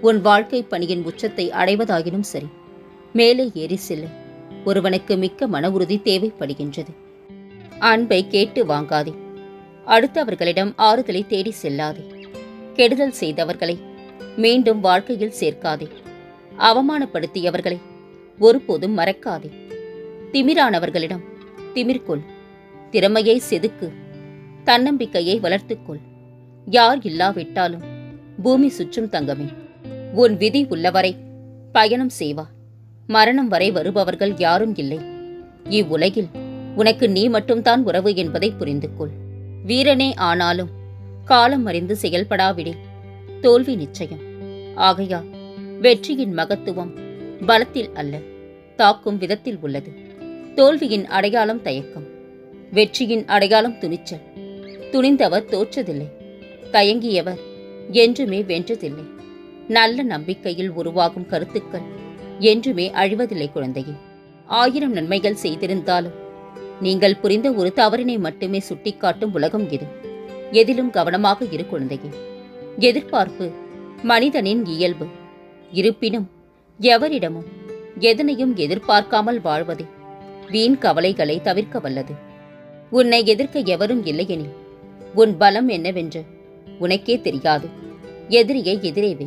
உன் வாழ்க்கை பணியின் உச்சத்தை அடைவதாயினும் சரி மேலே ஏறி செல்ல. ஒருவனுக்கு மிக்க மன உறுதி தேவைப்படுகின்றது. அன்பை கேட்டு வாங்காதே. அடுத்தவர்களிடம் ஆறுதலை தேடி செல்லாதே. கெடுதல் செய்தவர்களை மீண்டும் வாழ்க்கையில் சேர்க்காதே. அவமானப்படுத்தியவர்களை ஒருபோதும் மறக்காதே. திமிரானவர்களிடம் திமிர்கொள். திறமையை செதுக்கு. தன்னம்பிக்கையை வளர்த்துக்கொள். யார் இல்லாவிட்டாலும் பூமி சுற்றும் தங்கமே. உன் விதி உள்ளவரை பயணம் செய்வா. மரணம் வரை வருபவர்கள் யாரும் இல்லை. இவ்வுலகில் உனக்கு நீ மட்டும்தான் உறவு என்பதை புரிந்து கொள். வீரனே ஆனாலும் காலம் அறிந்து செயல்படாவிடே. தோல்வி நிச்சயம். ஆகையால் வெற்றியின் மகத்துவம் பலத்தில் அல்ல தாக்கும் விதத்தில் உள்ளது. தோல்வியின் அடையாளம் தயக்கம். வெற்றியின் அடையாளம் துணிச்சல். துணிந்தவர் தோற்றதில்லை. தயங்கியவர் என்றுமே வென்றதில்லை. நல்ல நம்பிக்கையில் உருவாகும் கருத்துக்கள். என்றுமே அழிவதில்லை குழந்தையே. ஆயிரம் நன்மைகள் செய்திருந்தாலும் நீங்கள் புரிந்த ஒரு தவறினை மட்டுமே சுட்டிக்காட்டும் உலகம் இது. எதிலும் கவனமாக இரு குழந்தையே. எதிர்பார்ப்பு மனிதனின் இயல்பு. இருப்பினும் எவரிடமும் எதனையும் எதிர்பார்க்காமல் வாழ்வதே வீண் கவலைகளை தவிர்க்க வல்லது. உன்னை எதிர்க்க எவரும் இல்லையெனில் உன் பலம் என்னவென்று உனக்கே தெரியாது. எதிரியை எதிரேவே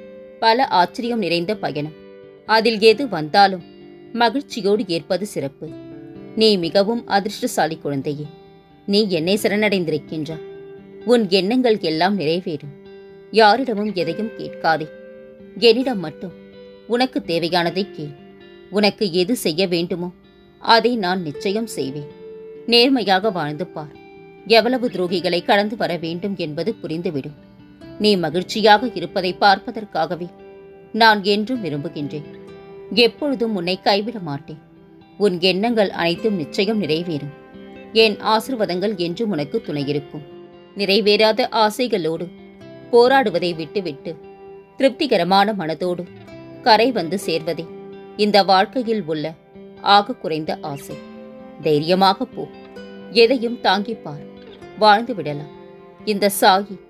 பல ஆச்சரியம் நிறைந்த பயணம். அதில் எது வந்தாலும் மகிழ்ச்சியோடு ஏற்பது சிறப்பு. நீ மிகவும் அதிர்ஷ்டசாலி குழந்தையே. நீ என்னை சரணடைந்திருக்கின்றாய். உன் எண்ணங்கள் எல்லாம் நிறைவேறும். யாரிடமும் எதையும் கேட்காதே. என்னிடம் மட்டும் உனக்கு தேவையானதை கேள். உனக்கு எது செய்ய வேண்டுமோ அதை நான் நிச்சயம் செய்வேன். நேர்மையாக வாழ்ந்து பார். எவ்வளவு துரோகிகளை கடந்து வர வேண்டும் என்பது புரிந்துவிடும். நீ மகிழ்ச்சியாக இருப்பதை பார்ப்பதற்காகவே நான் என்றும் விரும்புகின்றேன். எப்பொழுதும் உன்னை கைவிட மாட்டேன். உன் எண்ணங்கள் அனைத்தும் நிச்சயம் நிறைவேறும். என் ஆசிர்வாதங்கள் என்றும் உனக்கு துணையிருக்கும் நிறைவேறாத ஆசைகளோடு போராடுவதை விட்டுவிட்டு திருப்திகரமான மனதோடு கரை வந்து சேர்வதே இந்த வாழ்க்கையில் உள்ள ஆக குறைந்த ஆசை. தைரியமாக போ. எதையும் தாங்கிப் பார். வாழ்ந்து விடலாம். இந்த சாயி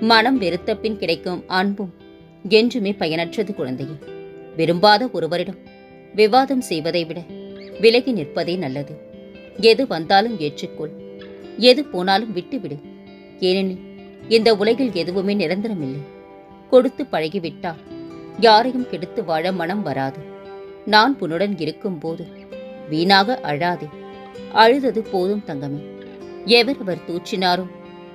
மனம் வெறுத்த பின் கிடைக்கும் அன்பும் என்றுமே பயனற்றது குழந்தையே. விரும்பாத ஒருவரிடம் விவாதம் செய்வதை விட விலகி நிற்பதே நல்லது. எது வந்தாலும் ஏற்றுக்கொள். எது போனாலும் விட்டுவிடு. ஏனெனில் இந்த உலகில் எதுவுமே நிரந்தரமில்லை. கொடுத்து பழகிவிட்டால் யாரையும் கெடுத்து வாழ மனம் வராது. நான் உன்னுடன் இருக்கும்போது வீணாக அழாதே. அழுதது போதும் தங்கமே. எவர் அவர் தூற்றினாரோ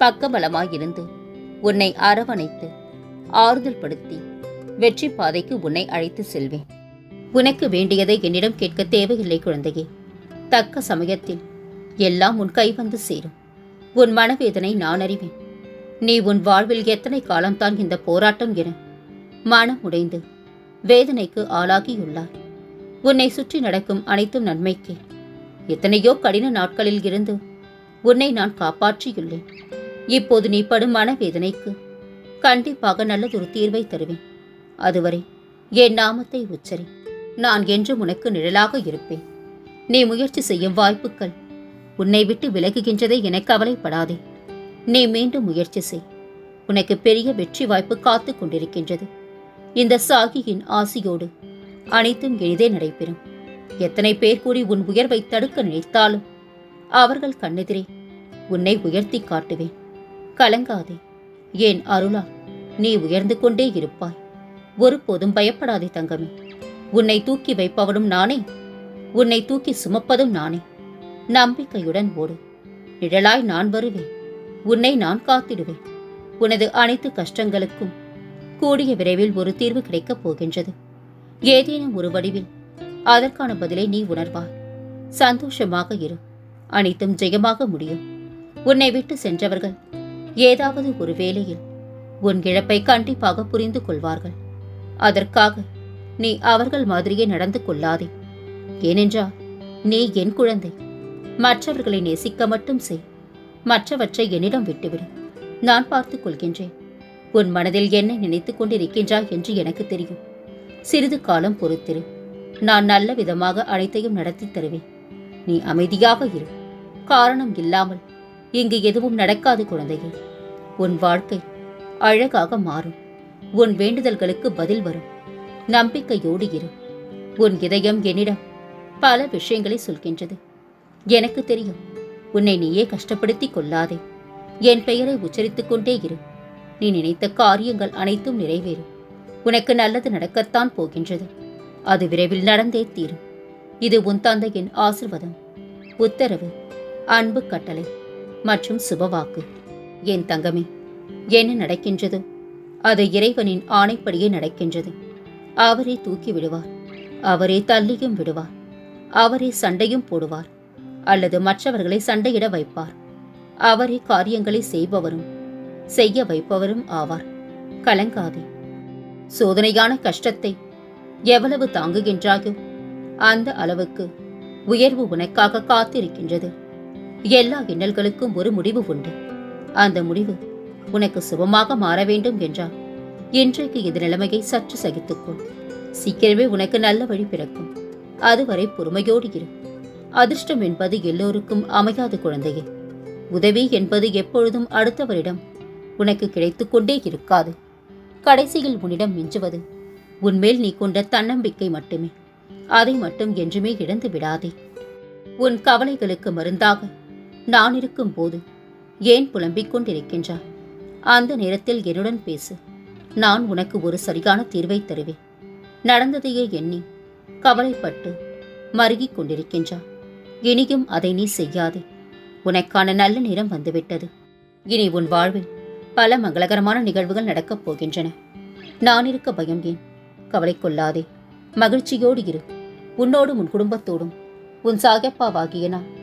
பக்கபலமாயிருந்து உன்னை அரவணைத்து ஆறுதல் படுத்தி வெற்றி பாதைக்கு உன்னை அழைத்து செல்வேன். உனக்கு வேண்டியதை என்னிடம் கேட்க தேவையில்லை குழந்தையே. தக்க சமயத்தில் எல்லாம் உன் கை வந்து சேரும். உன் மனவேதனை நான் அறிவேன். நீ உன் வாழ்வில் எத்தனை காலம்தான் இந்த போராட்டம் என மனம் உடைந்து வேதனைக்கு ஆளாகியுள்ளார் உன்னை சுற்றி நடக்கும் அனைத்தும் நன்மைக்கே. எத்தனையோ கடின நாட்களில் இருந்து உன்னை நான் காப்பாற்றியுள்ளேன். இப்போது நீ படும் மனவேதனைக்கு கண்டிப்பாக நல்லதொரு தீர்வை தருவேன். அதுவரை என் நாமத்தை உச்சரி. நான் என்றும் உனக்கு நிழலாக இருப்பேன். நீ முயற்சி செய்யும் வாய்ப்புகள் உன்னை விட்டு விலகுகின்றதே என கவலைப்படாதே. நீ மீண்டும் முயற்சி செய். உனக்கு பெரிய வெற்றி வாய்ப்பு காத்து கொண்டிருக்கின்றது. இந்த சாகியின் ஆசியோடு அனைத்தும் எளிதே நடைபெறும். எத்தனை பேர் கூடி உன் உயர்வை தடுக்க நினைத்தாலும் அவர்கள் கண்ணெதிரே உன்னை உயர்த்தி காட்டுவேன். கலங்காதே. ஏன் அருளா நீ உயர்ந்து கொண்டே இருப்பாய். ஒருபோதும் பயப்படாதே தங்கமே. உன்னை தூக்கி வைப்பவனும் நானே. உன்னை தூக்கி சுமப்பதும் நானே. நம்பிக்கையுடன் ஓடு. நிழலாய் நான் வருவேன். உன்னை நான் காத்திடுவேன். உனது அனைத்து கஷ்டங்களுக்கும் கூடிய விரைவில் ஒரு தீர்வு கிடைக்கப் போகின்றது. ஏதேனும் ஒரு வடிவில் அதற்கான பதிலை நீ உணர்வாய். சந்தோஷமாக இரு. அனைத்தும் ஜெயமாக முடியும். உன்னை விட்டு சென்றவர்கள் ஏதாவது ஒரு வேளையில் உன் இழப்பை கண்டிப்பாக புரிந்து கொள்வார்கள். அதற்காக நீ அவர்கள் மாதிரியே நடந்து கொள்ளாதே. ஏனென்றால் நீ என் குழந்தை. மற்றவர்களை நேசிக்க மட்டும் செய். மற்றவற்றை என்னிடம் விட்டுவிடு. நான் பார்த்துக் கொள்கின்றேன். உன் மனதில் என்ன நினைத்துக் கொண்டிருக்கின்றாய் என்று எனக்கு தெரியும். சிறிது காலம் பொறுத்திரு. நான் நல்ல விதமாக அனைத்தையும் நடத்தி தருவேன். நீ அமைதியாக இரு. காரணம் இல்லாமல் இங்கு எதுவும் நடக்காது குழந்தையே. உன் வாழ்க்கை அழகாக மாறும். உன் வேண்டுதல்களுக்கு பதில் வரும். நம்பிக்கையோடு இரு. உன் இதயம் என்னிடம் பல விஷயங்களை சொல்கின்றது. எனக்கு தெரியும். உன்னை நீயே கஷ்டப்படுத்திக் கொள்ளாதே. என் பெயரை உச்சரித்துக் கொண்டே இரு. நீ நினைத்த காரியங்கள் அனைத்தும் நிறைவேறும். உனக்கு நல்லது நடக்கத்தான் போகின்றது. அது விரைவில் நடந்தே தீரும். இது உன் தந்தையின் ஆசிர்வாதம். உத்தரவு. அன்பு கட்டளை. மற்றும் சுபவாக்கு. என் தங்கமே என்ன நடக்கின்றதோ? அது இறைவனின் ஆணைப்படியே நடக்கின்றது. அவரே தூக்கி விடுவார் அவரே தள்ளியும் விடுவார் அவரே சண்டையும் போடுவார் அல்லது மற்றவர்களை சண்டையிட வைப்பார். அவரே காரியங்களை செய்பவரும் செய்ய வைப்பவரும் ஆவார். கலங்காதே. சோதனையான கஷ்டத்தை எவ்வளவு தாங்குகின்றாயோ அந்த அளவுக்கு உயர்வு உனக்காக காத்திருக்கின்றது. எல்லா இன்னல்களுக்கும் ஒரு முடிவு உண்டு. அந்த முடிவு உனக்கு சுபமாக மாற வேண்டும் என்றால் இன்றைக்கு இது நிலைமையை சற்று சகித்துக்கொள். சீக்கிரமே உனக்கு நல்ல வழி பிறக்கும். அதுவரை பொறுமையோடு இரு. அதிர்ஷ்டம் என்பது எல்லோருக்கும் அமையாது குழந்தையே. உதவி என்பது எப்பொழுதும் அடுத்தவரிடம் உனக்கு கிடைத்து கொண்டே இருக்காது. கடைசியில் உன்னிடம் மிஞ்சுவது உன்மேல் நீ கொண்ட தன்னம்பிக்கை மட்டுமே. அதை மட்டும் என்றுமே இழந்து விடாதே. உன் கவலைகளுக்கு மருந்தாக நான் இருக்கும் போது ஏன் புலம்பிக் கொண்டிருக்கின்றாய்? அந்த நேரத்தில் என்னுடன் பேசு. நான் உனக்கு ஒரு சரியான தீர்வை தருவேன். நடந்ததையே எண்ணி கவலைப்பட்டு மருகிக் கொண்டிருக்கின்றாய். இனியும் அதை நீ செய்யாதே. உனக்கான நல்ல நேரம் வந்துவிட்டது. இனி உன் வாழ்வில் பல மங்களகரமான நிகழ்வுகள் நடக்கப் போகின்றன. நான் இருக்க பயம் ஏன்? கவலை கொள்ளாதே. மகிழ்ச்சியோடு இரு. உன்னோடும் உன் குடும்பத்தோடும் உன் சாகப்பாவாகிய நான்